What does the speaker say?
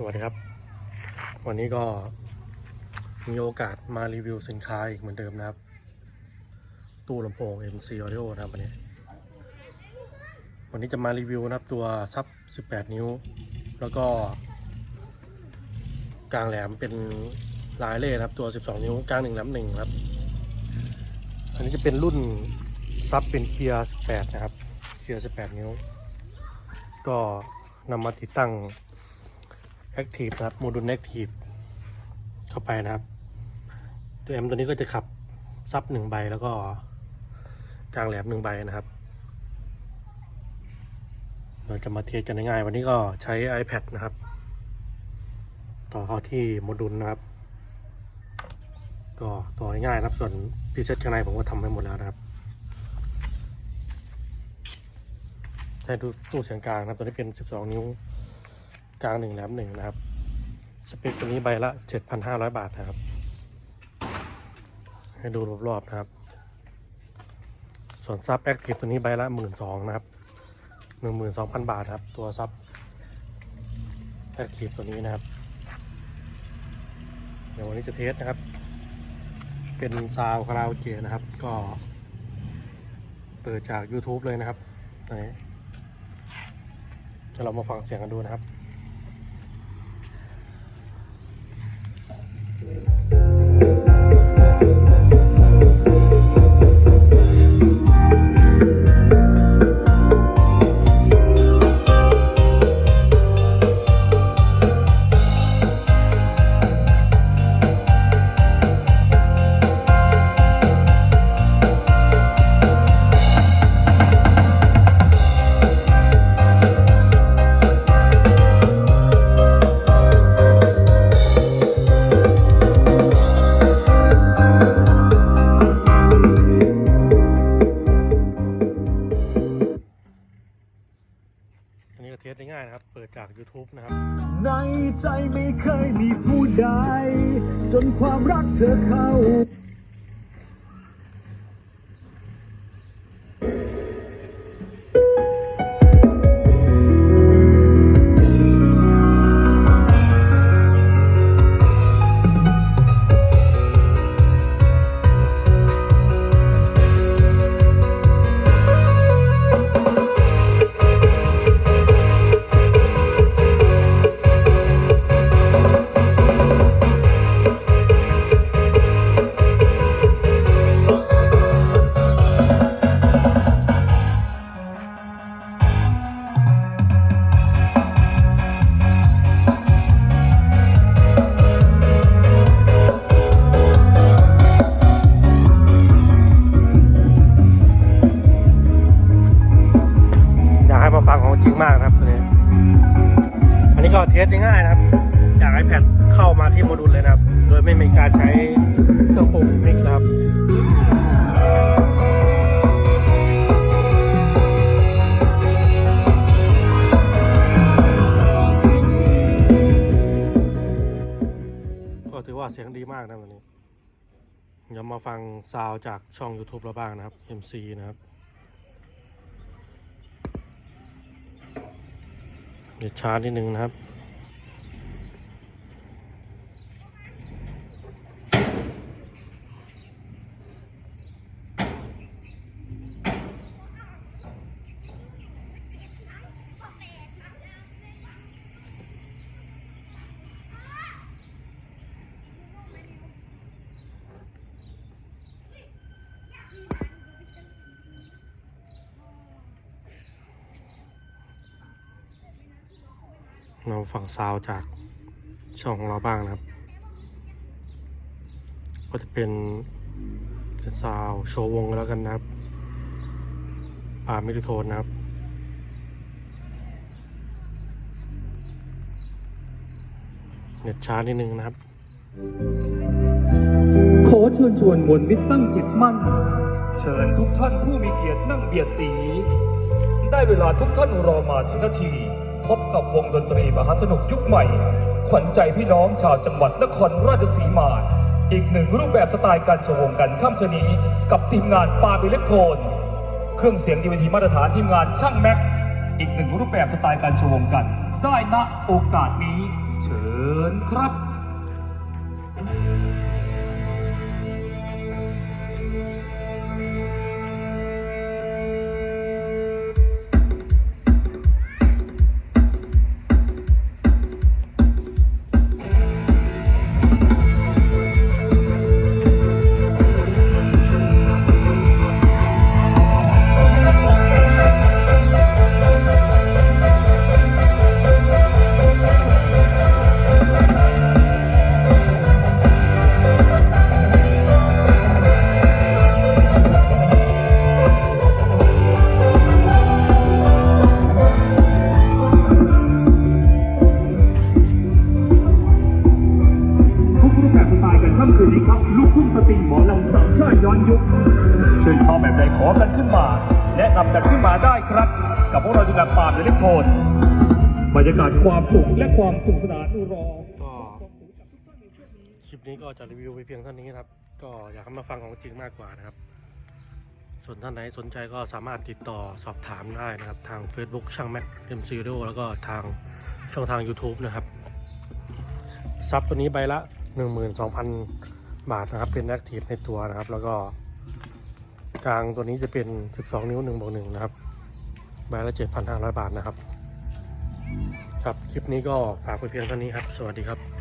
สวัสดีครับ วันนี้ก็มีโอกาสมารีวิวสินค้าอีกเหมือนเดิมนะครับ ตู้ลำโพง MC Audio นะครับวันนี้ วันนี้จะมารีวิวนะครับตัวซับ 18 นิ้ว แล้วก็ กลางแหลมเป็นลายเล่นะครับตัว 12 นิ้ว กลางหนึ่งแหลมหนึ่งครับ อันนี้จะเป็นรุ่นซับเป็นเคียร์18 นะครับเคียร์18 นิ้ว ก็นำมาติดตั้ง Active นะครับโมดูล Active เข้าไปนะครับ ตัว M ตัวนี้ก็จะขับซับหนึ่งใบแล้วก็กลางแหลมหนึ่งใบนะครับ เราจะมาเทียบกันง่ายๆวันนี้ก็ใช้ iPad นะครับ ต่อเข้าที่โมดูลนะครับ ก็ต่อง่ายๆนะครับส่วนพิเศษข้างในผมก็ทำให้หมดแล้วนะครับใช้ตู้เสียงกลางนะครับตัวนี้เป็น 12 นิ้ว กลางหนึ่งแหลมหนึ่งนะครับ สเปคตัวนี้ใบละ 7,500 บาทนะครับ ให้ดูรอบๆนะครับ ส่วนซับแอคทีฟตัวนี้ใบละ 12,000นะครับ 12,000 บาทครับ ตัวซับแอคทีฟตัวนี้นะครับ เดี๋ยววันนี้จะเทสนะครับ เป็นซาวคาราโอเกะนะครับ ก็เปิดจาก YouTube เลยนะครับตัวนี้เดี๋ยวเรามาฟังเสียงกันดูนะครับ YouTube นะครับ ในใจไม่เคยมีผู้ใด จนความรักเธอเข้า iPad เข้ามาที่โมดูลเลยนะครับ โดยไม่มีการใช้เครื่องปรุงมิกนะครับก็ถือว่าเสียงดีมากนะวันนี้เดี๋ยวมาฟังซาวจากช่อง YouTube เราบ้างนะครับ MC นะครับเดี๋ยวชาร์จนิดนึงนะครับ เราฟังซาวจากช่องของเราบ้างนะครับ ก็จะเป็นเป็นซาวโชว์วงแล้วกันนะครับปามิริโทนนะครับเน็ตช้านิดนึงนะครับ ขอเชิญชวนมวลมิตรตั้งจิตมั่น เชิญทุกท่านผู้มีเกียรตินั่งเบียดสี ได้เวลาทุกท่านรอมาถึงนาที พบกับวงดนตรีมหาสนุกยุคใหม่ ขวัญใจพี่น้องชาวจังหวัดนครราชสีมา อีกหนึ่งรูปแบบสไตล์การโชว์วงกันค่ำคืนนี้ กับทีมงานปาบิเล็กโทน เครื่องเสียงดีวีทีมาตรฐานทีมงานช่างแม็ก อีกหนึ่งรูปแบบสไตล์การโชว์วงกัน ได้ณโอกาสนี้ เชิญครับ ยุคชื่นชอบแบบใดขอกันขึ้นมา แนะนำกันขึ้นมาได้ครับ กับพวกเราดูแลปราบอิเล็กโทนบรรยากาศความสุขและความสุขสนานรอก็คลิปนี้ก็จะรีวิวไปเพียงเท่านี้นะครับ ก็อยากให้มาฟังของจริงมากกว่านะครับ ส่วนท่านไหนสนใจก็สามารถติดต่อสอบถามได้นะครับ ทาง Facebook ช่างแม็กเอ็มซีโแล้วก็ทางช่องทาง YouTube นะครับซับตัวนี้ใบละ 12,000 บาทนะครับเป็นแอคทีฟในตัวนะครับ แล้วก็กลางตัวนี้จะเป็น 12 นิ้ว1บวก1นะครับใบละ 7,500 บาทนะครับ ครับ คลิปนี้ก็ฝากไปเพียงเท่านี้ครับ สวัสดีครับ